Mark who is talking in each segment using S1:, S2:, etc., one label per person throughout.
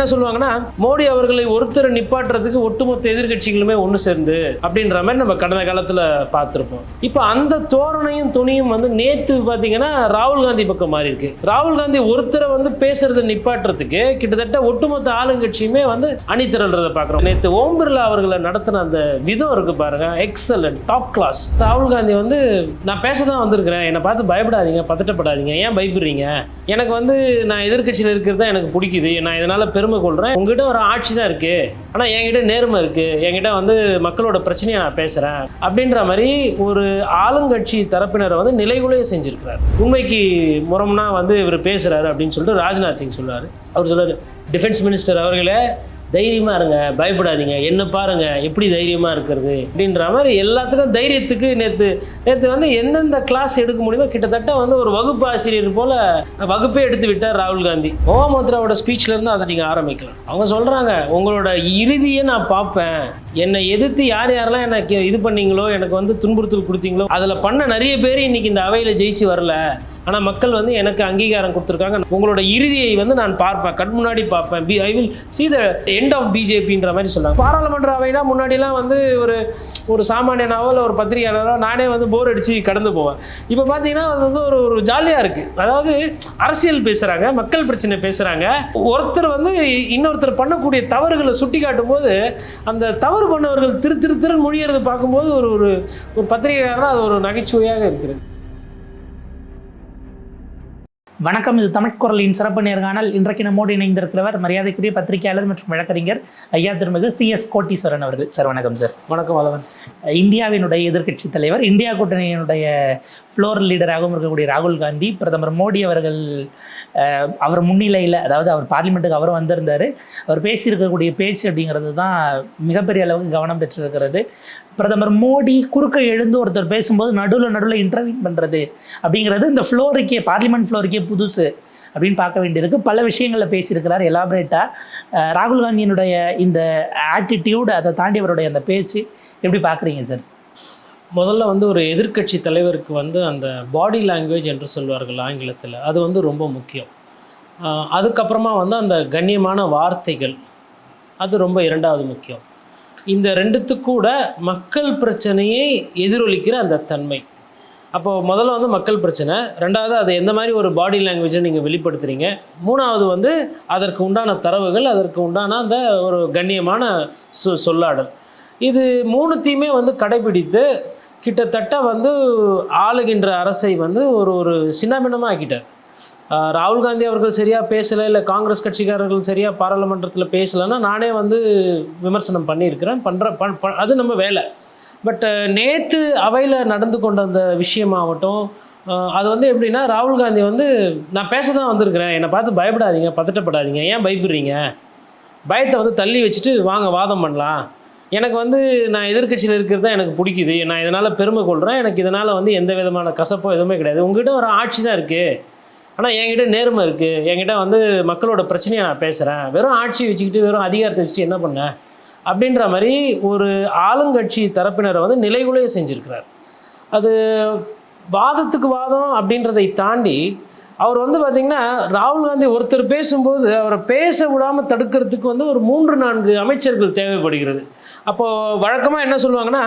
S1: என்ன சொல்லுவாங்கன்னா மோடி அவர்களை ஒருத்தர் நிப்பாட்டுறதுக்கு ஒட்டுமொத்த எதிர்க்கட்சிகளுமே ஒன்று சேர்ந்து அப்படின்ற மாதிரி நம்ம கடந்த காலத்தில் பார்த்துருப்போம். இப்போ அந்த தோரணையும் துணியும் வந்து நேற்று பார்த்தீங்கன்னா ராகுல் காந்தி பக்கம் மாறி இருக்கு. ராகுல் காந்தி ஒருத்தரை வந்து பேசுறதை நிப்பாட்டுறதுக்கு கிட்டத்தட்ட ஒட்டுமொத்த ஆளுங்கட்சியுமே வந்து அணி திரள்றதை பார்க்குறோம். நேற்று ஓம் பிர்லா அவர்களை நடத்தின அந்த விதம் இருக்கு பாருங்க எக்ஸலன்ட் டாப் கிளாஸ் ராகுல் காந்தி வந்து நான் பேச தான் வந்திருக்கிறேன். என்னை பார்த்து பயப்படாதீங்க பதட்டப்படாதீங்க. ஏன் பயப்படுறீங்க? எனக்கு வந்து நான் எதிர்க்கட்சியில் இருக்கிறது தான் எனக்கு பிடிக்குது. நான் இதனால் பெரும் கொள்கிறேன் உங்ககிட்ட ஒரு ஆட்சி தான் இருக்குது ஆனால் என்கிட்ட நேர்மை இருக்குது என்கிட்ட வந்து மக்களோட பிரச்சனையை நான் பேசுகிறேன் அப்படின்ற மாதிரி ஒரு ஆளுங்கட்சி தரப்பினரை வந்து நிலைகுலைய செஞ்சுருக்கிறார். உண்மைக்கு முறம்னா வந்து இவர் பேசுகிறாரு அப்படின்னு சொல்லிட்டு ராஜ்நாத் சிங் சொல்றாரு. அவர் சொல்றாரு டிஃபென்ஸ் மினிஸ்டர் அவர்களே தைரியமாக இருங்க பயப்படாதீங்க. என்ன பாருங்கள் எப்படி தைரியமாக இருக்கிறது? அப்படின்ற மாதிரி எல்லாத்துக்கும் தைரியத்துக்கு நேற்று நேற்று வந்து எந்தெந்த கிளாஸ் எடுக்க முடியுமோ கிட்டத்தட்ட வந்து ஒரு வகுப்பு ஆசிரியர் போல் வகுப்பே எடுத்து விட்டார் ராகுல் காந்தி. மோகமுத்ராவோட ஸ்பீச்லேருந்து அதை நீங்கள் ஆரம்பிக்கலாம். அவங்க சொல்கிறாங்க உங்களோட இறுதியை நான் பார்ப்பேன். என்னை எதிர்த்து யார் யாரெல்லாம் எனக்கு இது பண்ணீங்களோ எனக்கு வந்து துன்புறுத்தல் கொடுத்தீங்களோ அதில் பண்ண நிறைய பேர் இன்றைக்கி இந்த அவையில் ஜெயிச்சு வரல. ஆனால் மக்கள் வந்து எனக்கு அங்கீகாரம் கொடுத்துருக்காங்க. உங்களோட இறுதியை வந்து நான் பார்ப்பேன். கண் முன்னாடி பார்ப்பேன். B I will see the end of பிஜேபின்ற மாதிரி சொல்கிறாங்க பாராளுமன்ற அவைனா முன்னாடிலாம் வந்து ஒரு ஒரு சாமானியனாவோ இல்லை ஒரு பத்திரிகையாளரோ நானே வந்து போர் அடித்து கடந்து போவேன். இப்போ பார்த்தீங்கன்னா அது வந்து ஒரு ஒரு ஜாலியாக இருக்குது அதாவது அரசியல் பேசுகிறாங்க மக்கள் பிரச்சனை பேசுகிறாங்க ஒருத்தர் வந்து இன்னொருத்தர் பண்ணக்கூடிய தவறுகளை சுட்டி காட்டும் போது அந்த தவறு பண்ணவர்கள் திரு திரு திருன்னு மொழியறது பார்க்கும்போது ஒரு ஒரு ஒரு பத்திரிகையாளராக அது ஒரு நகைச்சுவையாக இருக்கிறது.
S2: வணக்கம் இது தமிழ் குரலின் சிறப்பு நேர்காணல் இன்றைக்கு நம்மோடு இணைந்திருக்கிறவர் மரியாதைக்குரிய பத்திரிகையாளர் மற்றும் வழக்கறிஞர் ஐயா திருமிகு சி. எஸ். கோட்டீஸ்வரன் அவர்கள். சார் வணக்கம் சார்.
S1: வணக்கம் வளவன்.
S2: இந்தியாவினுடைய எதிர்க்கட்சி தலைவர் இந்தியா கூட்டணியினுடைய ஃப்ளோர் லீடராகவும் இருக்கக்கூடிய ராகுல் காந்தி பிரதமர் மோடி அவர்கள் அவர் முன்னிலையில் அதாவது அவர் பார்லிமெண்ட்டுக்கு அவர் வந்திருந்தார். அவர் பேசியிருக்கக்கூடிய பேச்சு அப்படிங்கிறது தான் மிகப்பெரிய அளவுக்கு கவனம் பெற்றிருக்கிறது. பிரதமர் மோடி குறுக்க எழுந்து ஒருத்தர் பேசும்போது நடுவில் நடுவில் இன்டர்வியூ பண்ணுறது அப்படிங்கிறது இந்த ஃப்ளோருக்கே பார்லிமெண்ட் ஃப்ளோருக்கே புதுசு அப்படின்னு பார்க்க வேண்டியிருக்கு. பல விஷயங்களில் பேசியிருக்கிறார் எலாபரேட்டாக ராகுல் காந்தியினுடைய இந்த ஆட்டிடியூடு அதை தாண்டி அவருடைய அந்த பேச்சு எப்படி பார்க்குறீங்க சார்
S1: முதல்ல வந்து ஒரு எதிர்க்கட்சி தலைவருக்கு வந்து அந்த பாடி லாங்குவேஜ் என்று சொல்வார்கள் ஆங்கிலத்தில் அது வந்து ரொம்ப முக்கியம். அதுக்கப்புறமா வந்து அந்த கண்ணியமான வார்த்தைகள் அது ரொம்ப இரண்டாவது முக்கியம். இந்த ரெண்டுத்துக்கூட மக்கள் பிரச்சனையை எதிரொலிக்கிற அந்த தன்மை. அப்போது முதல்ல வந்து மக்கள் பிரச்சனை ரெண்டாவது அது எந்த மாதிரி ஒரு பாடி லாங்குவேஜை நீங்கள் வெளிப்படுத்துகிறீங்க மூணாவது வந்து அதற்கு உண்டான தரவுகள் அதற்கு உண்டான அந்த ஒரு கண்ணியமான சொ சொல்லாடல். இது மூணுத்தையுமே வந்து கடைபிடித்து கிட்டத்தட்ட வந்து ஆளுகின்ற அரசை வந்து ஒரு ஒரு சின்னாபின்னமாக ஆக்கிட்டார் ராகுல் காந்தி அவர்கள் சரியாக பேசலை இல்லை காங்கிரஸ் கட்சிக்காரர்கள் சரியாக பாராளுமன்றத்தில் பேசலைன்னா நானே வந்து விமர்சனம் பண்ணியிருக்கிறேன் பண்ணுற பண் ப- அது நம்ம வேலை. பட் நேற்று அவையில் நடந்து கொண்ட அந்த விஷயமாகட்டும் அது வந்து எப்படின்னா ராகுல் காந்தி வந்து நான் பேச தான் வந்திருக்கிறேன். என்னை பார்த்து பயப்படாதீங்க பதட்டப்படாதீங்க. ஏன் பயப்படுறீங்க? பயத்தை வந்து தள்ளி வச்சுட்டு வாங்க வாதம் பண்ணலாம். எனக்கு வந்து நான் எதிர்க்கட்சியில் இருக்கிறது தான் எனக்கு பிடிக்குது. நான் இதனால் பெருமை கொள்கிறேன் எனக்கு இதனால் வந்து எந்த விதமான கசப்போ எதுவுமே கிடையாது. உங்ககிட்ட ஒரு ஆட்சி தான் இருக்குது ஆனால் என்கிட்ட நேர்மை இருக்குது என்கிட்ட வந்து மக்களோட பிரச்சனையை நான் பேசுகிறேன் வெறும் ஆட்சி வச்சுக்கிட்டு வெறும் அதிகாரத்தை வச்சுட்டு என்ன பண்ணேன் அப்படின்ற மாதிரி ஒரு ஆளுங்கட்சி தரப்பினரை வந்து நிலைகுலைய செஞ்சுருக்கிறார். அது வாதத்துக்கு வாதம் அப்படின்றதை தாண்டி அவர் வந்து பார்த்திங்கன்னா ராகுல் காந்தி ஒருத்தர் பேசும்போது அவரை பேச விடாமல் தடுக்கிறதுக்கு வந்து ஒரு மூன்று நான்கு அமைச்சர்கள் தேவைப்படுகிறது. அப்போது வழக்கமாக என்ன சொல்லுவாங்கன்னா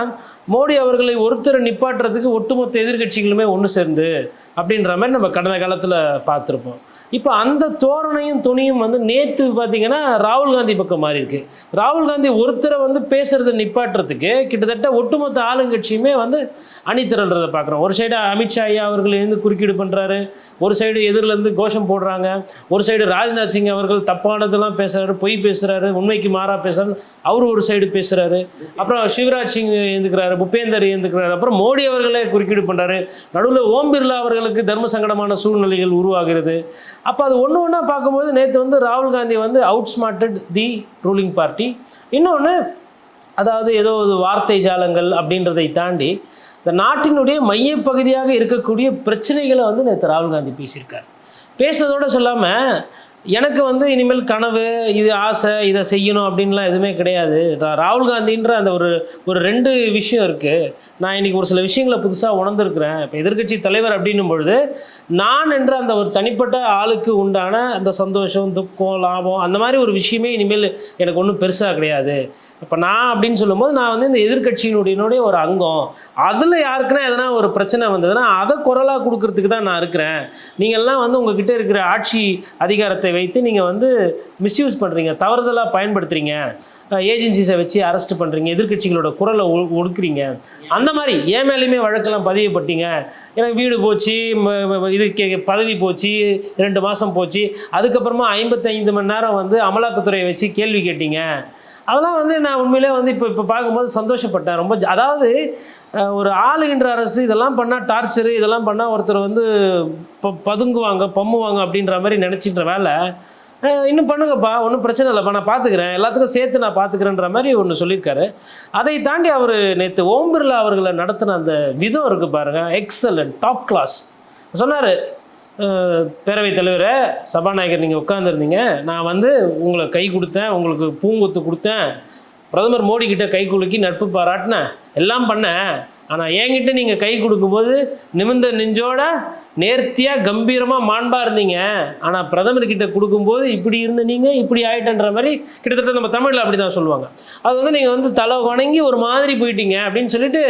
S1: மோடி அவர்களை ஒருத்தர் நிப்பாட்டுறதுக்கு ஒட்டுமொத்த எதிர்க்கட்சிகளுமே ஒன்று சேர்ந்து அப்படின்ற மாதிரி நம்ம கடந்த காலத்தில் பார்த்துருப்போம். இப்போ அந்த தோரணையும் துணியும் வந்து நேற்று பார்த்தீங்கன்னா ராகுல் காந்தி பக்கம் மாறி இருக்கு. ராகுல் காந்தி ஒருத்தரை வந்து பேசுகிறத நிப்பாட்டுறதுக்கு கிட்டத்தட்ட ஒட்டுமொத்த ஆளுங்கட்சியுமே வந்து அணி திரள்றதை பார்க்குறோம். ஒரு சைடு அமித்ஷா ஐயா அவர்கள் இருந்து குறுக்கீடு பண்ணுறாரு ஒரு சைடு எதிரிலேருந்து கோஷம் போடுறாங்க. ஒரு சைடு ராஜ்நாத் சிங் அவர்கள் தப்பானதெல்லாம் பேசுகிறாரு பொய் பேசுகிறாரு உண்மைக்கு மாறா பேசுகிறாரு அவர் ஒரு சைடு பேசுகிறாரு அப்புறம் சிவராஜ் சிங் எழுந்துக்கிறாரு புபேந்தர் எழுந்துக்கிறாரு அப்புறம் மோடி அவர்களே குறுக்கீடு பண்ணுறாரு நடுவில் ஓம் பிர்லா அவர்களுக்கு தர்ம சங்கடமான சூழ்நிலைகள் உருவாகிறது. அப்போ அது ஒன்று ஒன்றா பார்க்கும்போது நேற்று வந்து ராகுல் காந்தி வந்து out smarted the ruling party இன்னொன்று அதாவது ஏதோ ஒரு வார்த்தை ஜாலங்கள் அப்படின்றதை தாண்டி இந்த நாட்டினுடைய மையப்பகுதியாக இருக்கக்கூடிய பிரச்சனைகளை வந்து நேற்று ராகுல் காந்தி பேசியிருக்கார். பேசுனதோட சொல்லாமல் எனக்கு வந்து இனிமேல் கனவு இது ஆசை இதை செய்யணும் அப்படின்லாம் எதுவுமே கிடையாது. ராகுல் காந்தின்ற அந்த ஒரு ஒரு ரெண்டு விஷயம் இருக்குது நான் இன்னைக்கு ஒரு சில விஷயங்களை புதுசாக உணர்ந்துருக்கிறேன். இப்போ எதிர்க்கட்சி தலைவர் அப்படின்னும் பொழுது நான் என்ற அந்த ஒரு தனிப்பட்ட ஆளுக்கு உண்டான அந்த சந்தோஷம் துக்கம் லாபம் அந்த மாதிரி ஒரு விஷயமே இனிமேல் எனக்கு ஒன்றும் பெருசாக கிடையாது. இப்போ நான் அப்படின்னு சொல்லும்போது நான் வந்து இந்த எதிர்கட்சியினுடைய ஒரு அங்கம். அதில் யாருக்குன்னா எதனா ஒரு பிரச்சனை வந்ததுன்னா அதை குரலாக கொடுக்கறதுக்கு தான் நான் இருக்கிறேன். நீங்கள்லாம் வந்து உங்ககிட்ட இருக்கிற ஆட்சி அதிகாரத்தை வைத்து நீங்கள் வந்து மிஸ்யூஸ் பண்ணுறீங்க தவறுதலாக பயன்படுத்துகிறீங்க ஏஜென்சிஸை வச்சு அரெஸ்ட் பண்ணுறீங்க எதிர்க்கட்சிகளோட குரலை ஒ- ஒடுக்குறீங்க. அந்த மாதிரி ஏன் மேலேயுமே வழக்கெல்லாம் பதிவுப்பட்டீங்க எனக்கு வீடு போச்சு இது கே பதவி போச்சு ரெண்டு மாதம் போச்சு. அதுக்கப்புறமா ஐம்பத்தைந்து மணி நேரம் வந்து அமலாக்கத்துறையை வச்சு கேள்வி கேட்டீங்க. அதெல்லாம் வந்து நான் உண்மையிலே வந்து இப்போ இப்போ பார்க்கும்போது சந்தோஷப்பட்டேன். ரொம்ப அதாவது ஒரு ஆளுகின்ற அரசு இதெல்லாம் பண்ணால் டார்ச்சரு இதெல்லாம் பண்ணால் ஒருத்தர் வந்து ப பதுங்குவாங்க பம்முவாங்க அப்படின்ற மாதிரி நினச்சின்ற வேலை. இன்னும் பண்ணுங்கப்பா ஒன்றும் பிரச்சனை இல்லைப்பா நான் பார்த்துக்கிறேன் எல்லாத்துக்கும் சேர்த்து நான் பார்த்துக்கிறேன்ற மாதிரி ஒன்று சொல்லியிருக்காரு. அதை தாண்டி அவர் நேற்று ஓம் பிர்லா அவர்களை நடத்தின அந்த விதம் இருக்குது பாருங்கள் எக்ஸலண்ட் டாப் கிளாஸ் சொன்னார் பேரவைத் தலைவரை சபாநாயகர் நீங்கள் உட்காந்துருந்தீங்க நான் வந்து உங்களை கை கொடுத்தேன் உங்களுக்கு பூங்கொத்து கொடுத்தேன். பிரதமர் மோடி கிட்ட கை குலுக்கி நட்பு பாராட்டினேன். எல்லாம் பண்ணேன். ஆனால் என்கிட்ட நீங்கள் கை கொடுக்கும்போது நிமிர்ந்த நெஞ்சோட நேர்த்தியாக கம்பீரமாக மாண்பாக இருந்தீங்க. ஆனால் பிரதமர்கிட்ட கொடுக்கும்போது இப்படி இருந்த நீங்கள் இப்படி ஆயிட்டன்ற மாதிரி கிட்டத்தட்ட நம்ம தமிழில் அப்படி தான் சொல்லுவாங்க. அது வந்து நீங்கள் வந்து தலை வணங்கி ஒரு மாதிரி போயிட்டீங்க அப்படின்னு சொல்லிட்டு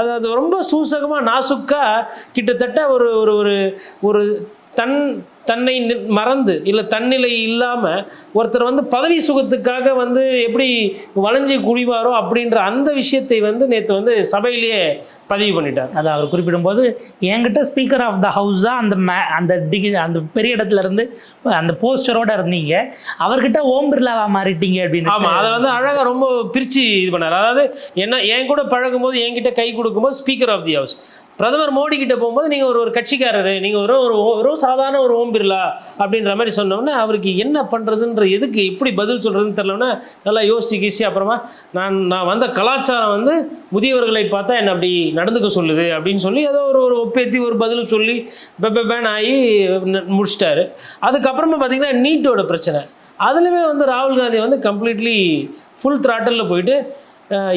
S1: அது அது ரொம்ப சூசகமாக நாசுக்காக கிட்டத்தட்ட ஒரு ஒரு ஒரு ஒரு தன் தன்னை மறந்து இல்லை தன்னிலை இல்லாமல் ஒருத்தர் வந்து பதவி சுகத்துக்காக வந்து எப்படி வளைஞ்சு குடிவாரோ அப்படின்ற அந்த விஷயத்தை வந்து நேற்று வந்து சபையிலேயே பதிவு பண்ணிட்டார்.
S2: அதை அவர் குறிப்பிடும்போது என்கிட்ட ஸ்பீக்கர் ஆஃப் த ஹவுஸ் தான் அந்த மே அந்த டிகி அந்த பெரிய இடத்துல இருந்து அந்த போஸ்டரோட இருந்தீங்க. அவர்கிட்ட ஓம் பிர்லாவா மாறிட்டீங்க அப்படின்னு
S1: ஆமாம் அதை வந்து அழகாக ரொம்ப பிரித்து இது பண்ணார். அதாவது என்ன என் கூட பழகும்போது என்கிட்ட கை கொடுக்கும்போது ஸ்பீக்கர் ஆஃப் தி ஹவுஸ் பிரதமர் மோடி கிட்ட போகும்போது நீங்கள் ஒரு ஒரு கட்சிக்காரரு நீங்கள் ஒரு ஒரு ஒரு சாதாரண ஒரு ஓம் பிர்லா அப்படின்ற மாதிரி சொன்னோன்னே அவருக்கு என்ன பண்ணுறதுன்ற எதுக்கு எப்படி பதில் சொல்கிறதுன்னு தெரிலன்னா நல்லா யோசிச்சு கீசி அப்புறமா நான் நான் வந்த கலாச்சாரம் வந்து முதியவர்களை பார்த்தா என்ன அப்படி நடந்துக்க சொல்லுது அப்படின்னு சொல்லி ஏதோ ஒரு ஒரு ஒப்பேத்தி ஒரு பதில் சொல்லி பெப்பேன் ஆகி முடிச்சிட்டாரு. அதுக்கப்புறமா பார்த்தீங்கன்னா நீட்டோட பிரச்சனை. அதுலேயுமே வந்து ராகுல் காந்தி வந்து கம்ப்ளீட்லி ஃபுல் த்ராட்டலில் போயிட்டு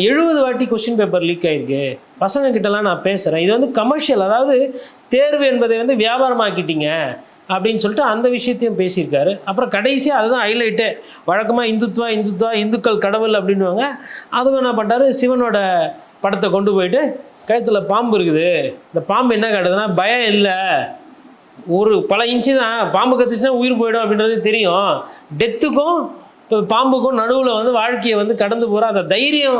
S1: எழுபது வாட்டி கொஷின் பேப்பர் லீக் ஆயிருக்கு. பசங்க கிட்டலாம் நான் பேசுகிறேன் இது வந்து கமர்ஷியல் அதாவது தேர்வு என்பதை வந்து வியாபாரமாக்கிட்டீங்க அப்படின்னு சொல்லிட்டு அந்த விஷயத்தையும் பேசியிருக்காரு. அப்புறம் கடைசியாக அதுதான் ஹைலைட்டு வழக்கமாக இந்துத்வா இந்துத்வா இந்துக்கள் கடவுள் அப்படின்னுவாங்க. அதுவும் என்ன பண்ணிட்டாரு? சிவனோட படத்தை கொண்டு போயிட்டு கழுத்தில் பாம்பு இருக்குது. இந்த பாம்பு என்ன காட்டுதுன்னா பயம் இல்லை. ஒரு பல இன்ச்சு தான். பாம்பு கத்துச்சுன்னா உயிர் போயிடும் அப்படின்றது தெரியும். டெத்துக்கும் பாம்புக்கும் நடுவில் வந்து வாழ்க்கையை வந்து கடந்து போகிற அந்த தைரியம்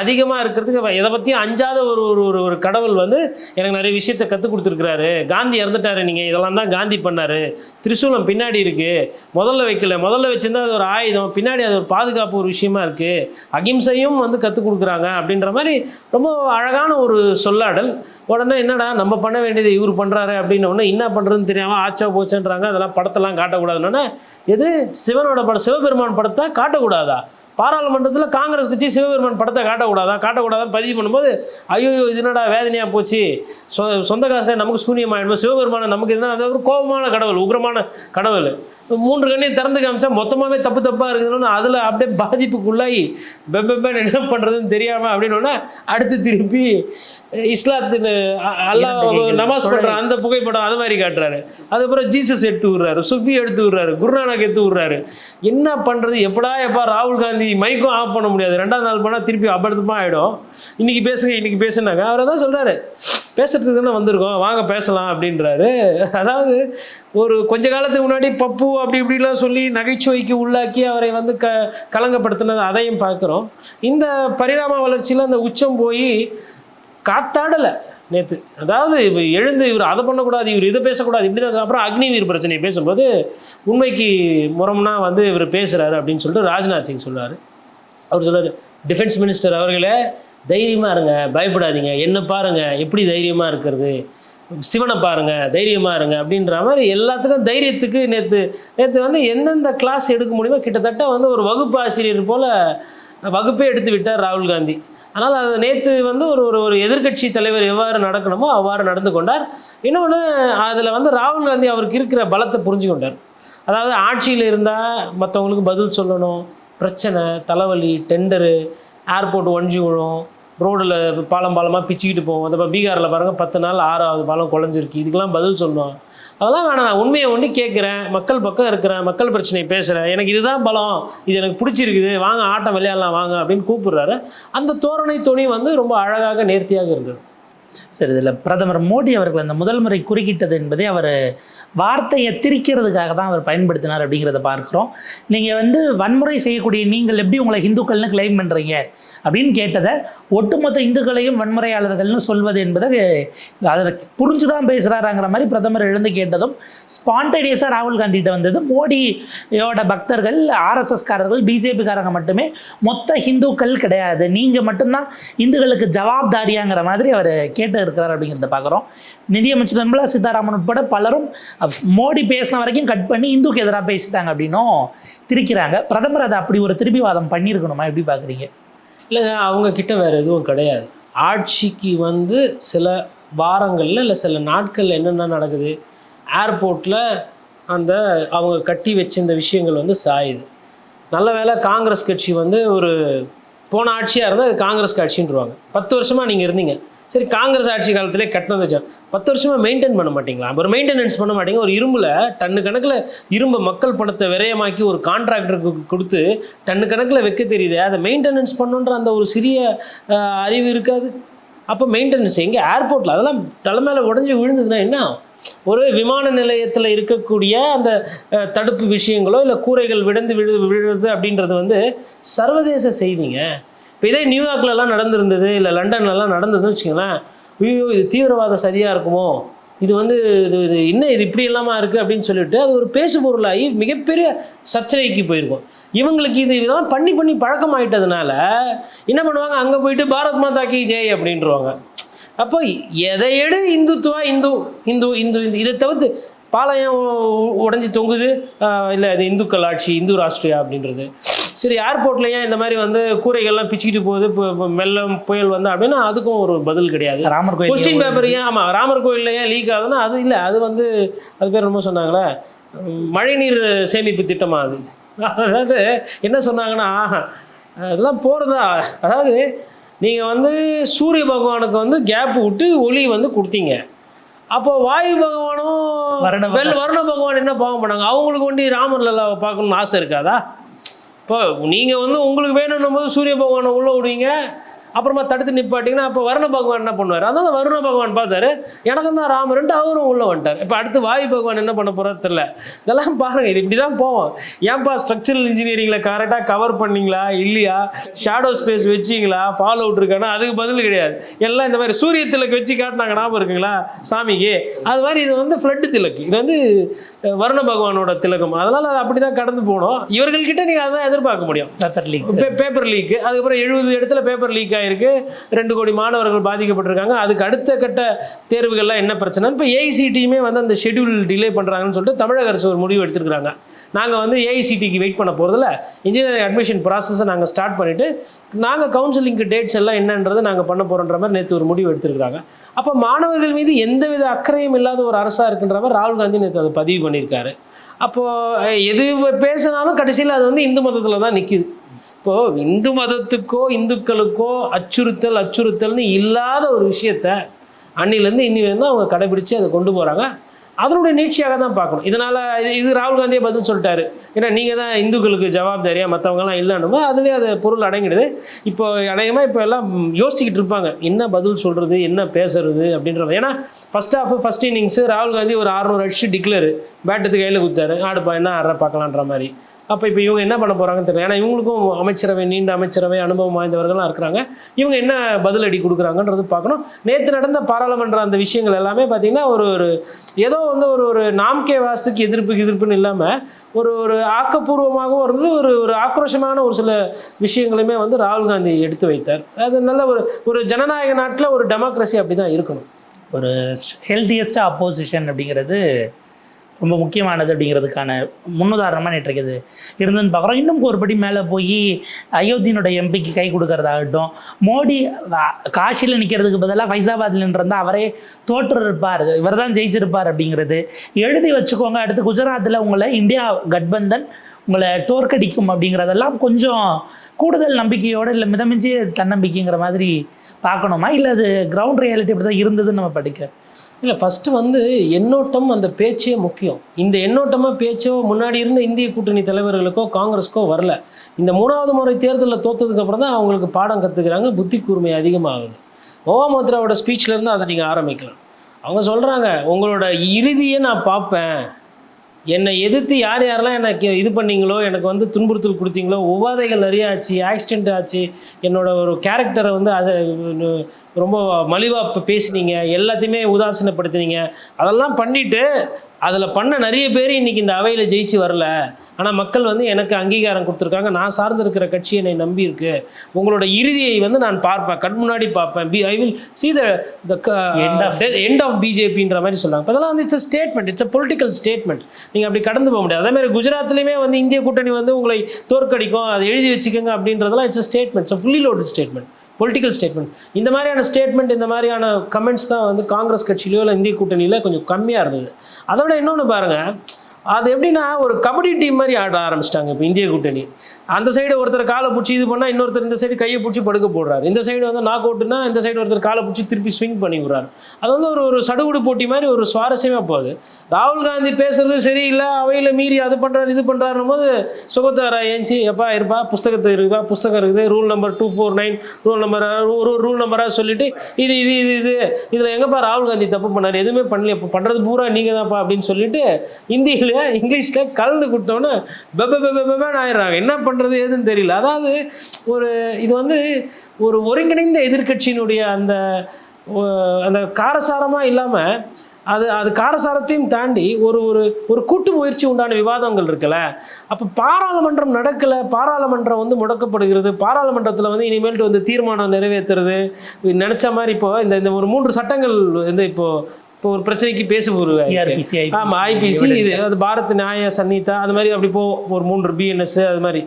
S1: அதிகமாக இருக்கிறதுக்கு இதை எதை பற்றியும் அஞ்சாத ஒரு ஒரு ஒரு ஒரு கடவுள் வந்து எனக்கு நிறைய விஷயத்தை கற்றுக் கொடுத்துருக்குறாரு. காந்தி இறந்துட்டாரு நீங்கள் இதெல்லாம் தான் காந்தி பண்ணார். திரிசூலம் பின்னாடி இருக்குது முதல்ல வைக்கல. முதல்ல வச்சுருந்தா அது ஒரு ஆயுதம். பின்னாடி அது ஒரு பாதுகாப்பு ஒரு விஷயமா இருக்குது அகிம்சையும் வந்து கற்றுக் கொடுக்குறாங்க அப்படின்ற மாதிரி ரொம்ப அழகான ஒரு சொல்லாடல். உடனே என்னடா நம்ம பண்ண வேண்டியது இவர் பண்ணுறாரு அப்படின்னு உடனே என்ன பண்ணுறதுன்னு தெரியாமல் ஆச்சா போச்சுன்றாங்க. அதெல்லாம் படத்தெல்லாம் காட்டக்கூடாதுன்னு எது? சிவனோட படம் சிவபெருமான் படத்தை காட்டக்கூடாதா? பாராளுமன்றத்தில் காங்கிரஸ் கட்சி சிவபெருமான் படத்தை காட்டக்கூடாதா? காட்டக்கூடாதான்னு பதிவு பண்ணும்போது ஐயோ இது என்னடா வேதனையாக போச்சு? சொ சொந்த காசில் நமக்கு சூனியமாயிடும்? சிவபெருமானை நமக்கு இதுனா அது ஒரு கோபமான கடவுள் உக்ரமான கடவுள். மூன்று கண்ணையும் திறந்து காமிச்சா மொத்தமாகவே தப்பு தப்பாக இருக்குதுன்னு அதில் அப்படியே பாதிப்புக்குள்ளாகி பெப்பேன்னு என்ன பண்ணுறதுன்னு தெரியாமல் அப்படின்னோடனே அடுத்து திருப்பி இஸ்லாத்துன்னு அ- அல்லாஹ் நமாஸ் பண்ணுற அந்த புகைப்படம் அது மாதிரி காட்டுறாரு. அதுக்கப்புறம் ஜீசஸ் எடுத்து விடுறாரு சுஃபி எடுத்து விடுறாரு குருநானக் எடுத்து விடுறாரு. என்ன பண்ணுறது எப்படா எப்பா ராகுல் காந்தி மைக்கும் ஆஃப் பண்ண முடியாது. ரெண்டாவது நாள் போனால் திருப்பி அபத்தமாக ஆகிடும் இன்றைக்கி பேசுங்க இன்றைக்கி பேசுனாங்க. அவர் தான் சொல்கிறாரு பேசுகிறதுக்கு தானே வந்திருக்கோம். வாங்க பேசலாம் அப்படின்றாரு. அதாவது ஒரு கொஞ்ச காலத்துக்கு முன்னாடி பப்பு அப்படி இப்படிலாம் சொல்லி நகைச்சுவைக்கு உள்ளாக்கி அவரை வந்து க கலங்கப்படுத்தினது அதையும் பார்க்குறோம். இந்த பரிணாம வளர்ச்சியில் அந்த உச்சம் போய் காத்தாடலை. நேற்று அதாவது இப்போ எழுந்து இவர் அதை பண்ணக்கூடாது இவர் இதை பேசக்கூடாது இப்படி தான் அப்புறம் அக்னிவீர் பிரச்சனையை பேசும்போது உண்மைக்கு முறம்னா வந்து இவர் பேசுகிறாரு அப்படின்னு சொல்லிட்டு ராஜ்நாத் சிங் சொன்னார் அவர் சொல்கிறார் டிஃபென்ஸ் மினிஸ்டர் அவர்களே தைரியமாக இருங்க பயப்படாதீங்க. என்ன பாருங்கள் எப்படி தைரியமாக இருக்கிறது? சிவனை பாருங்க தைரியமாக இருங்க. அப்படின்ற மாதிரி எல்லாத்துக்கும் தைரியத்துக்கு நேற்று நேற்று வந்து எந்தெந்த கிளாஸ் எடுக்க முடியுமோ கிட்டத்தட்ட வந்து ஒரு வகுப்பு ஆசிரியர் போல் வகுப்பே எடுத்து விட்டார் ராகுல் காந்தி. ஆனால் அது நேற்று வந்து ஒரு ஒரு ஒரு எதிர்க்கட்சி தலைவர் எவ்வாறு நடக்கணுமோ அவ்வாறு நடந்து கொண்டார். இன்னொன்று அதில் வந்து ராகுல் காந்தி அவருக்கு இருக்கிற பலத்தை புரிஞ்சு கொண்டார். அதாவது ஆட்சியில் இருந்தால் மற்றவங்களுக்கு பதில் சொல்லணும். பிரச்சனை தலைவலி டெண்டரு ஏர்போர்ட் ஒஞ்சி விழும். ரோடில் பாலம் பாலமாக பிச்சுக்கிட்டு போவோம். அந்த பீகாரில் பாருங்கள் பத்து நாள் ஆறாவது பாலம் குழஞ்சிருக்கு. இதுக்கெல்லாம் பதில் சொல்லணும் அதெல்லாம் வேணாம் நான் உண்மையை ஒன்று கேட்குறேன் மக்கள் பக்கம் இருக்கிறேன் மக்கள் பிரச்சனையை பேசுகிறேன் எனக்கு இதுதான் பலம். இது எனக்கு பிடிச்சிருக்குது. வாங்க ஆட்டம் விளையாடலாம் வாங்க அப்படின்னு கூப்பிடுறாரு. அந்த தோரணை துணி வந்து ரொம்ப அழகாக நேர்த்தியாக இருந்தது.
S2: சரி இதில் பிரதமர் மோடி அவர்கள் அந்த முதல் முறை குறுக்கிட்டது என்பதே அவர் வார்த்தையை திரிக்கிறதுக்காக தான் அவர் பயன்படுத்தினார் அப்படிங்கிறத பார்க்குறோம். நீங்கள் வந்து வன்முறை செய்யக்கூடிய நீங்கள் எப்படி உங்களை ஹிந்துக்கள்னு கிளைம் பண்ணுறீங்க அப்படின்னு கேட்டதை ஒட்டுமொத்த இந்துக்களையும் வன்முறையாளர்கள்னு சொல்வது என்பதை அதில் புரிஞ்சு தான் பேசுகிறாராங்கிற மாதிரி பிரதமர் எழுந்து கேட்டதும் ஸ்பான்டேனியஸாக ராகுல் காந்திகிட்ட வந்தது. மோடியோட பக்தர்கள் ஆர்எஸ்எஸ்காரர்கள் பிஜேபிக்காரங்க மட்டுமே மொத்த ஹிந்துக்கள் கிடையாது. நீங்கள் மட்டும்தான் இந்துக்களுக்கு ஜவாப்தாரியாங்கிற மாதிரி அவர் கேட்டு இருக்கிறார் அப்படிங்கிறத பார்க்குறோம். நிதியமைச்சர் நிர்மலா சீதாராமன் உட்பட பலரும் மோடி பேசின வரைக்கும் கட் பண்ணி இந்துக்கு எதிராக பேசிட்டாங்க அப்படின்னும் திரிக்கிறாங்க. பிரதமர் அதை அப்படி ஒரு திருப்பிவாதம் பண்ணியிருக்கணுமா? எப்படி பார்க்குறீங்க?
S1: இல்லைங்க அவங்கக்கிட்ட வேறு எதுவும் கிடையாது. ஆட்சிக்கு வந்து சில வாரங்களில் இல்லை சில நாட்களில் என்னென்ன நடக்குது ஏர்போர்ட்டில் அந்த அவங்க கட்டி வச்சிருந்த விஷயங்கள் வந்து சாயுது. நல்ல வேளை காங்கிரஸ் கட்சி வந்து ஒரு போன ஆட்சியாக இருந்தால் அது காங்கிரஸ் கட்சின்றுவாங்க. பத்து வருஷமாக நீங்கள் இருந்தீங்க. சரி காங்கிரஸ் ஆட்சி காலத்திலே கட்டினது வச்சோம் பத்து வருஷமாக மெயின்டைன் பண்ண மாட்டீங்களா? ஒரு மெயின்டெனன்ஸ் பண்ண மாட்டீங்க ஒரு இரும்பில் டன்னு கணக்கில் இரும்பு மக்கள் பணத்தை விரயமாக்கி ஒரு கான்ட்ராக்டருக்கு கொடுத்து டன்னு கணக்கில் வைக்க தெரியுது அதை மெயின்டெனன்ஸ் பண்ணுன்ற அந்த ஒரு சிறிய அறிவு இருக்காது. அப்போ மெயின்டெனன்ஸ் எங்கே? ஏர்போர்ட்டில் அதெல்லாம் தலை மேலே உடஞ்சி விழுந்ததுன்னா என்ன? ஒரு விமான நிலையத்தில் இருக்கக்கூடிய அந்த தடுப்பு விஷயங்களோ இல்லை கூரைகள் விழுந்து விழு விழுறது அப்படின்றது வந்து சர்வதேச செய்திங்க. இப்போ இதே நியூயார்க்லலாம் நடந்திருந்தது இல்லை லண்டன்லலாம் நடந்ததுன்னு வச்சுக்கோங்களேன் ஐயோ இது தீவிரவாத சரியாக இருக்குமோ? இது வந்து இது இது என்ன இது இப்படி இல்லாமல் இருக்குது அப்படின்னு சொல்லிட்டு அது ஒரு பேசு பொருளாகி மிகப்பெரிய சர்ச்சைக்கு போயிருக்கும். இவங்களுக்கு இது இதெல்லாம் பண்ணி பண்ணி பழக்கமாயிட்டதுனால என்ன பண்ணுவாங்க? அங்கே போயிட்டு பாரத் மாதா கி ஜெய் அப்படின்றவாங்க. அப்போ எதை எடு? இந்துத்துவா இந்து இந்து இந்து இந்து. இதை தவிர்த்து பாளையம் உடஞ்சி தொங்குது இல்லை இது இந்துக்கள் ஆட்சி இந்து ராஷ்டிரியா அப்படின்றது. சரி ஏர்போர்ட்ல ஏன் இந்த மாதிரி வந்து கூரைகள்லாம் பிச்சுக்கிட்டு போகுது? இப்போ வெள்ளம் புயல் வந்து அப்படின்னா அதுக்கும் ஒரு பதில் கிடையாது.
S2: ராமர்
S1: கொஸ்டின்
S2: கோயில்
S1: பேப்பர் ஏன் ஆமாம் ராமர் கோயிலில் ஏன் லீக் ஆகுதுன்னா அது இல்லை அது வந்து அது பேர் என்னமோ சொன்னாங்களே மழைநீர் சேமிப்பு திட்டமா அது? அதாவது என்ன சொன்னாங்கன்னா அதெல்லாம் போகிறதா அதாவது நீங்கள் வந்து சூரிய பகவானுக்கு வந்து கேப் விட்டு ஒளி வந்து கொடுத்தீங்க. அப்போ வாயு பகவானும்
S2: வருண
S1: வருண பகவான் என்ன பாவம் பண்ணாங்க? அவங்களுக்கு ஒண்டி ராமர் லல்லாவை பார்க்கணும்னு ஆசை இருக்காதா? இப்போ நீங்கள் வந்து உங்களுக்கு வேணும்னும் போது சூரிய பகவானை உள்ளே விடுவீங்க. அப்புறமா தடுத்து நிப்பாட்டிங்கன்னா அப்போ வருண பகவான் என்ன பண்ணுவார்? அதனால வருண பகவான் பார்த்தாரு எனக்கும் தான் ராமர்ன்ட்டு அவரும் உள்ளே வந்துட்டார். இப்போ அடுத்து வாயு பகவான் என்ன பண்ண போகிறார் தெரில இதெல்லாம் பாருங்கள் இது இப்படி தான் போவோம். ஏன்பா ஸ்ட்ரக்சரல் இன்ஜினியரிங்கில் கரெக்டாக கவர் பண்ணீங்களா? இல்லையா? ஷேடோ ஸ்பேஸ் வச்சிங்களா? ஃபாலோ அவுட் இருக்கானா? அதுக்கு பதில் கிடையாது. எல்லாம் இந்த மாதிரி சூரிய திலக்கு வச்சு காட்டினாங்க ஞாபகம் இருக்குங்களா? சாமிக்கு. அது மாதிரி இது வந்து ஃப்ளட் திலக்கு இது வந்து வருண பகவானோட திலகம். அதனால் அது அப்படி தான் கடந்து போகணும் இவர்கள்கிட்ட நீங்கள் அதான் எதிர்பார்க்க முடியும்.
S2: பேப்பர் லீக்
S1: அதுக்கப்புறம் எழுபது இடத்துல பேப்பர் லீக் ஆயிருக்கு ரெண்டு கோடி மாணவர்கள் பாதிக்கப்பட்டிருக்காங்க. அதுக்கு அடுத்த கட்ட தேர்வுகள்லாம் என்ன பிரச்சனை? இப்போ ஏஐசிடியுமே வந்து அந்த ஷெட்யூல் டிலே பண்ணுறாங்கன்னு சொல்லிட்டு தமிழக அரசு ஒரு முடிவு எடுத்திருக்கிறாங்க. நாங்கள் வந்து ஏஐசிடிக்கு வெயிட் பண்ண போகிறதில்ல இன்ஜினியரிங் அட்மிஷன் ப்ராசஸை நாங்கள் ஸ்டார்ட் பண்ணிவிட்டு நாங்கள் கவுன்சிலிங்க்கு டேட்ஸ் எல்லாம் என்னன்றதை நாங்கள் பண்ண போகிறோன்ற மாதிரி நேற்று ஒரு முடிவு எடுத்திருக்கிறாங்க. அப்போ மாணவர்கள் மீது எந்தவித அக்கறையும் இல்லாத ஒரு அரசாக இருக்குன்ற மாதிரி ராகுல் காந்தி நேற்று அதை பதிவு பண்ணியிருக்காரு. அப்போது எது பேசினாலும் கடைசியில் அது வந்து இந்து மதத்தில் தான் நிற்கிது இப்போது இந்து மதத்துக்கோ இந்துக்களுக்கோ அச்சுறுத்தல் அச்சுறுத்தல்னு இல்லாத ஒரு விஷயத்த அன்னிலேருந்து இன்னி வந்து அவங்க கடைபிடிச்சு அதை கொண்டு போகிறாங்க அதனுடைய நீட்சியாக தான் பார்க்கணும். இதனால் இது இது ராகுல் காந்தியே பதில் சொல்லிட்டாரு. ஏன்னா நீங்கள் தான் இந்துக்களுக்கு ஜவாப்தாரியாக மற்றவங்கலாம் இல்லைன்னுமோ அதுலேயே அது பொருள் அடங்கிடுது. இப்போ அநேகமாக இப்போ எல்லாம் யோசிச்சுக்கிட்டு இருப்பாங்க. என்ன பதில் சொல்கிறது என்ன பேசுறது அப்படின்றது. ஏன்னா ஃபஸ்ட் ஆஃப் ஃபஸ்ட் இன்னிங்ஸு ராகுல் காந்தி ஒரு அறுநூறு அடிச்சு டிக்ளரு பேட்டத்து கையில் குத்தாரு ஆடுப்பா என்ன ஆடுற பார்க்கலான்ற மாதிரி. அப்போ இப்போ இவங்க என்ன பண்ண போகிறாங்கன்னு தெரியல. ஏன்னா இவங்களுக்கும் அமைச்சரவை நீண்ட அமைச்சரவை அனுபவம் வாய்ந்தவர்கள்லாம் இருக்கிறாங்க. இவங்க என்ன பதிலடி கொடுக்குறாங்கன்றது பார்க்கணும். நேற்று நடந்த பாராளுமன்ற அந்த விஷயங்கள் எல்லாமே பார்த்தீங்கன்னா ஒரு ஒரு ஏதோ வந்து ஒரு ஒரு நாம்கே வாசுக்கு எதிர்ப்பு எதிர்ப்புன்னு இல்லாமல் ஒரு ஒரு ஆக்கப்பூர்வமாகவும் இருந்தது ஒரு ஒரு ஆக்ரோஷமான ஒரு சில விஷயங்களுமே வந்து ராகுல் காந்தி எடுத்து வைத்தார். அது நல்ல ஒரு ஒரு ஜனநாயக நாட்டில் ஒரு டெமோக்ரஸி அப்படி தான் இருக்கணும்.
S2: ஒரு ஹெல்த்தியஸ்ட் அப்போசிஷன் அப்படிங்கிறது ரொம்ப முக்கியமானது அப்படிங்கிறதுக்கான முன்னுதாரணமாக நேற்றைக்கு இது இருந்ததுன்னு பார்க்குறோம். இன்னும் ஒரு படி மேலே போய் அயோத்தியினுடைய எம்பிக்கு கை கொடுக்கறதாகட்டும் மோடி காஷியில் நிற்கிறதுக்கு பதிலாக ஃபைசாபாத்தில் இருந்தால் அவரே தோற்று இருப்பார் இவர் தான் ஜெயிச்சிருப்பார் அப்படிங்கிறது எழுதி வச்சுக்கோங்க. அடுத்து குஜராத்தில் உங்களை இந்தியா கட்பந்தன் உங்களை தோற்கடிக்கும் அப்படிங்கிறதெல்லாம் கொஞ்சம் கூடுதல் நம்பிக்கையோடு இல்லை மிதமிஞ்சிய தன்னம்பிக்கைங்கிற மாதிரி பார்க்கணுமா? இல்லை அது கிரவுண்ட் ரியாலிட்டி அப்படி தான் இருந்ததுன்னு நம்ம படிக்க?
S1: இல்லை ஃபஸ்ட்டு வந்து எண்ணோட்டம் அந்த பேச்சே முக்கியம். இந்த எண்ணோட்டமாக பேச்சோ முன்னாடி இருந்த இந்திய கூட்டணி தலைவர்களுக்கோ காங்கிரஸ்க்கோ வரல. இந்த மூணாவது முறை தேர்தலில் தோத்ததுக்கு தான் அவங்களுக்கு பாடம் கற்றுக்கிறாங்க புத்தி கூர்மை அதிகமாகுது. மோகமத்ராவோட ஸ்பீச்லேருந்து அதை நீங்கள் ஆரம்பிக்கலாம். அவங்க சொல்கிறாங்க உங்களோட இறுதியை நான் பார்ப்பேன். என்னை எதிர்த்து யார் யாரெல்லாம் எனக்கு இது பண்ணீங்களோ எனக்கு வந்து துன்புறுத்தல் கொடுத்தீங்களோ உபாதைகள் நிறைய ஆச்சு ஆக்சிடென்ட் ஆச்சு என்னோட ஒரு கேரக்டரை வந்து அது ரொம்ப மலிவாக பேசுனீங்க எல்லாத்தையுமே உதாசீனப்படுத்தினீங்க. அதெல்லாம் பண்ணிவிட்டு அதில் பண்ண நிறைய பேர் இன்றைக்கி இந்த அவையில் ஜெயிச்சு வரல. ஆனால் மக்கள் வந்து எனக்கு அங்கீகாரம் கொடுத்துருக்காங்க. நான் சார்ந்து இருக்கிற கட்சி என்னை நம்பி இருக்கு. உங்களோட இறுதியை வந்து நான் பார்ப்பேன். கண் முன்னாடி பார்ப்பேன். B I will see the the
S2: End of-
S1: end of பிஜேபின்ற மாதிரி சொல்றாங்க இப்ப அதெல்லாம் வந்து it's statement it's political statement நீங்கள் அப்படி கடந்து போக முடியாது. அதே மாதிரி குஜராத்லேயுமே வந்து இந்திய கூட்டணி வந்து உங்களை தோற்கடிக்கும். அதை எழுதி வச்சுக்கோங்க அப்படின்றதெல்லாம் it's statement it's fully loaded statement political statement இந்த மாதிரியான ஸ்டேட்மெண்ட் இந்த மாதிரியான கமெண்ட்ஸ் தான் வந்து காங்கிரஸ் கட்சியிலையோ இல்லை இந்திய கூட்டணியில் கொஞ்சம் கம்மியாக இருந்தது. அதோட இன்னொன்று பாருங்கள் அது எப்படின்னா ஒரு கபடி டீம் மாதிரி ஆட ஆரம்பிச்சிட்டாங்க இப்போ இந்திய கூட்டணி. அந்த சைடு ஒருத்தர் காலை பிடிச்சி இது பண்ணால் இன்னொருத்தர் இந்த சைடு கையை பிடிச்சி படுக்க போடுறாரு. இந்த சைடு வந்து நாக் அவுட்னா இந்த சைடு ஒருத்தர் காலை பிடிச்சி திருப்பி ஸ்விங் பண்ணி விடுறாரு. அது வந்து ஒரு ஒரு சடுகுடு போட்டி மாதிரி ஒரு சுவாரஸ்யமாக போகுது. ராகுல் காந்தி பேசுறது சரியில்லை அவையில் மீறி அது பண்ணுறாரு இது பண்ணுறாருன்னு போது சுகத்தாரா ஏஞ்சி எப்பா இருப்பா புஸ்தகத்தை இருக்குப்பா புஸ்தகம் இருக்குது. Rule number two four nine rule number ஒரு ரூல் நம்பராக சொல்லிட்டு இது இது இது இது. இதில் எங்கப்பா ராகுல் காந்தி தப்பு பண்ணார்? எதுவுமே பண்ணல இப்போ பண்ணுறது பூரா நீங்கள் தான்ப்பா அப்படின்னு சொல்லிட்டு ஹிந்தியில் இங்கிலீஷில் கலந்து கொடுத்தோன்னே பெப பெப ஆயிடுறாங்க. என்ன பண்ணுறது ஏதுன்னு தெரியல. அதாவது ஒரு இது வந்து ஒரு ஒருங்கிணைந்த எதிர்க்கட்சியினுடைய அந்த அந்த காரசாரமாக இல்லாமல் அது அது காரசாரத்தையும் தாண்டி ஒரு ஒரு ஒரு கூட்டு முயற்சி உண்டான விவாதங்கள் இருக்குல்ல. அப்போ பாராளுமன்றம் நடக்கலை. பாராளுமன்றம் வந்து முடக்கப்படுகிறது. பாராளுமன்றத்தில் வந்து இனிமேல்ட்டு வந்து தீர்மானம் நிறைவேற்றுறது நினச்ச மாதிரி இப்போ இந்த இந்த ஒரு மூன்று சட்டங்கள் வந்து இப்போ இப்போ ஒரு பிரச்சனைக்கு பேச ஒரு ஆமாம் ஐபிசி இது அது பாரத் நியாய சன்னிதா அது மாதிரி அப்படி போ ஒரு மூன்று பிஎன்எஸ் அது மாதிரி.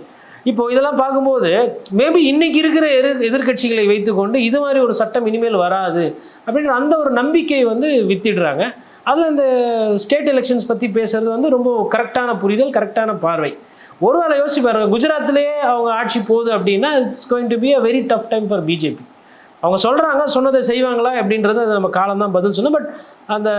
S1: இப்போ இதெல்லாம் பார்க்கும்போது மேபி இன்னைக்கு இருக்கிற எதிர் எதிர்க்கட்சிகளை வைத்துக்கொண்டு இது மாதிரி ஒரு சட்டம் இனிமேல் வராது அப்படின்ற அந்த ஒரு நம்பிக்கை வந்து வித்திடுறாங்க. அதில் இந்த ஸ்டேட் எலெக்ஷன்ஸ் பற்றி பேசுறது வந்து ரொம்ப கரெக்டான புரிதல் கரெக்டான பார்வை. ஒருவேளை யோசிச்சு பாருங்க குஜராத்லேயே அவங்க ஆட்சி போகுது அப்படின்னா it's going to be a very tough time for BJP அவங்க சொல்கிறாங்க சொன்னதை செய்வாங்களா அப்படின்றது அது நம்ம காலம் தான் பதில் சொன்னோம் பட் அந்த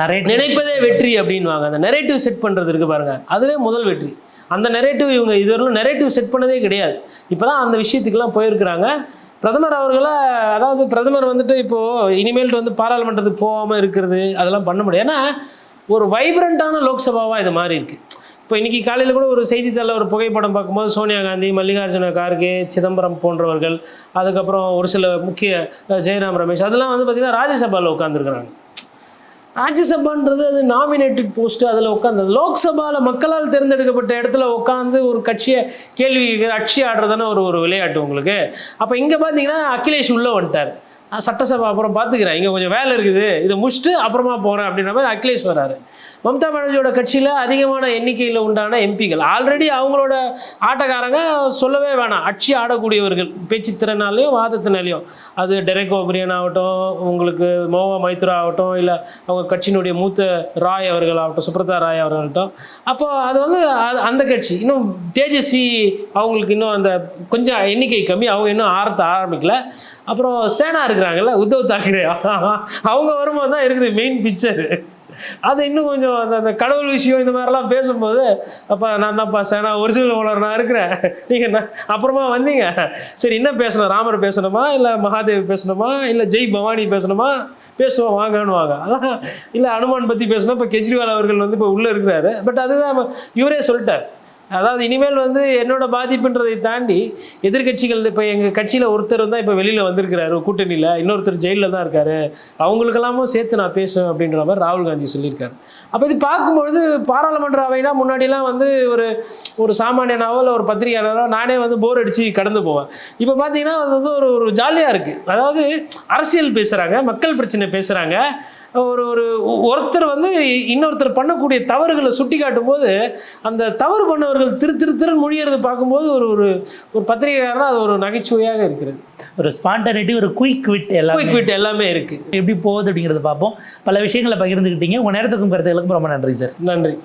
S2: நிறைய
S1: நினைப்பதே வெற்றி அப்படின்வாங்க அந்த நெரேட்டிவ் செட் பண்ணுறது இருக்கு பாருங்க. அதுவே முதல் வெற்றி. அந்த நெரேட்டிவ் இவங்க இதுவரையிலும் நெரேட்டிவ் செட் பண்ணதே கிடையாது. இப்போ தான் அந்த விஷயத்துக்கெல்லாம் போயிருக்கிறாங்க. பிரதமர் அவர்களை அதாவது பிரதமர் வந்துட்டு இப்போது இனிமேல்ட்டு வந்து பாராளுமன்றத்துக்கு போகாமல் இருக்கிறது அதெல்லாம் பண்ண முடியாது. ஏன்னா ஒரு வைப்ரண்ட்டான லோக்சபாவாக இது மாதிரி இருக்குது இப்போ இன்றைக்கி காலையில் கூட ஒரு செய்தித்தாளில் ஒரு புகைப்படம் பார்க்கும்போது சோனியா காந்தி மல்லிகார்ஜுன கார்கே சிதம்பரம் போன்றவர்கள் அதுக்கப்புறம் ஒரு சில முக்கிய ஜெயராம் ரமேஷ் அதெல்லாம் வந்து பார்த்திங்கன்னா ராஜ்யசபாவில் உட்காந்துருக்குறாங்க ராஜ்யசபான்றது அது நாமினேட்டட் போஸ்ட்டு அதில் உட்காந்து லோக்சபாவில் மக்களால் தேர்ந்தெடுக்கப்பட்ட இடத்துல உட்காந்து ஒரு கட்சியை கேள்வி அட்சி ஆடுறதானே ஒரு ஒரு விளையாட்டு உங்களுக்கு. அப்போ இங்கே பார்த்தீங்கன்னா அகிலேஷ் உள்ளே வந்துட்டார். சட்டசபை அப்புறம் பார்த்துக்கிறேன் இங்கே கொஞ்சம் வேலை இருக்குது. இதை முடிச்சுட்டு அப்புறமா போகிறேன் அப்படின்ற மாதிரி அகிலேஷ் வராரு. மம்தா பானர்ஜியோட கட்சியில் அதிகமான எண்ணிக்கையில் உண்டான எம்பிகள். ஆல்ரெடி அவங்களோட ஆட்டக்காரங்க சொல்லவே வேணாம். அட்சி ஆடக்கூடியவர்கள். பேச்சு திறனாலையும் வாதத்தினாலையும் அது டெரெக் ஓபிரியன் ஆகட்டும் உங்களுக்கு மோவா மைத்ரா ஆகட்டும் இல்லை அவங்க கட்சியினுடைய மூத்த ராய் அவர்கள் ஆகட்டும் சுப்ரதா ராய் அவர்களாகட்டும் அப்போ அது வந்து அது- அந்த கட்சி. இன்னும் தேஜஸ்வி அவங்களுக்கு இன்னும் அந்த கொஞ்சம் எண்ணிக்கை கம்மி. அவங்க இன்னும் ஆரத்த ஆரம்பிக்கல. அப்புறம் சேனா இருக்கிறாங்கல்ல உத்தவ் தாக்கரே. அவங்க வரும்போது தான் இருக்குது மெயின் பிக்சர் அது இன்னும் கொஞ்சம் அந்த அந்த கடவுள் விஷயம் இந்த மாதிரிலாம் பேசும்போது அப்பா நான் தான்ப்பா நான் ஒரிஜினல் ஓனர் நான் இருக்கிறேன். நீங்கள் என்ன அப்புறமா வந்தீங்க. சரி என்ன பேசணும்? ராமர் பேசணுமா? இல்லை மகாதேவ் பேசணுமா? இல்லை ஜெய் பவானி பேசணுமா? பேசுவோம் வாங்கன்னு வாங்க அதான். இல்லை அனுமான் பற்றி பேசணும். இப்போ கெஜ்ரிவால் அவர்கள் வந்து இப்போ உள்ளே இருக்கிறாரு. பட் அதுதான் இவரே சொல்லிட்டார். அதாவது இனிமேல் வந்து என்னோட பாதிப்புன்றதை தாண்டி எதிர்க்கட்சிகள் இப்போ எங்கள் கட்சியில் ஒருத்தர் தான் இப்போ வெளியில் வந்திருக்கிறாரு கூட்டணியில். இன்னொருத்தர் ஜெயிலில் தான் இருக்கார். அவங்களுக்கெல்லாமும் சேர்த்து நான் பேசுவேன் அப்படின்ற மாதிரி ராகுல் காந்தி சொல்லியிருக்காரு. அப்போ இது பார்க்கும்பொழுது பாராளுமன்ற அவைனா முன்னாடிலாம் வந்து ஒரு ஒரு சாமானியனாவோ இல்லை ஒரு பத்திரிகையாளரோ நானே வந்து போர் அடித்து கடந்து போவேன். இப்போ பார்த்தீங்கன்னா அது வந்து ஒரு ஒரு ஜாலியாக இருக்குது அதாவது அரசியல் பேசுகிறாங்க மக்கள் பிரச்சனை பேசுகிறாங்க ஒரு ஒரு ஒருத்தர் வந்து இன்னொருத்தர் பண்ணக்கூடிய தவறுகளை சுட்டி காட்டும்போது அந்த தவறு பண்ணவர்கள் திரு திரு திருன்னு மொழியறதை பார்க்கும்போது ஒரு ஒரு ஒரு பத்திரிகையாளராக அது ஒரு நகைச்சுவையாக இருக்கிறது.
S2: ஒரு ஸ்பான்டனிட்டி ஒரு குயிக் விட் எல்லாம்.
S1: குயிக் விட் எல்லாமே இருக்குது
S2: எப்படி போகுது அப்படிங்கிறத பார்ப்போம். பல விஷயங்களை பகிர்ந்துக்கிட்டீங்க. உங்கள் நேரத்துக்கும் கருத்துக்களுக்கும் ரொம்ப நன்றி சார்
S1: நன்றி.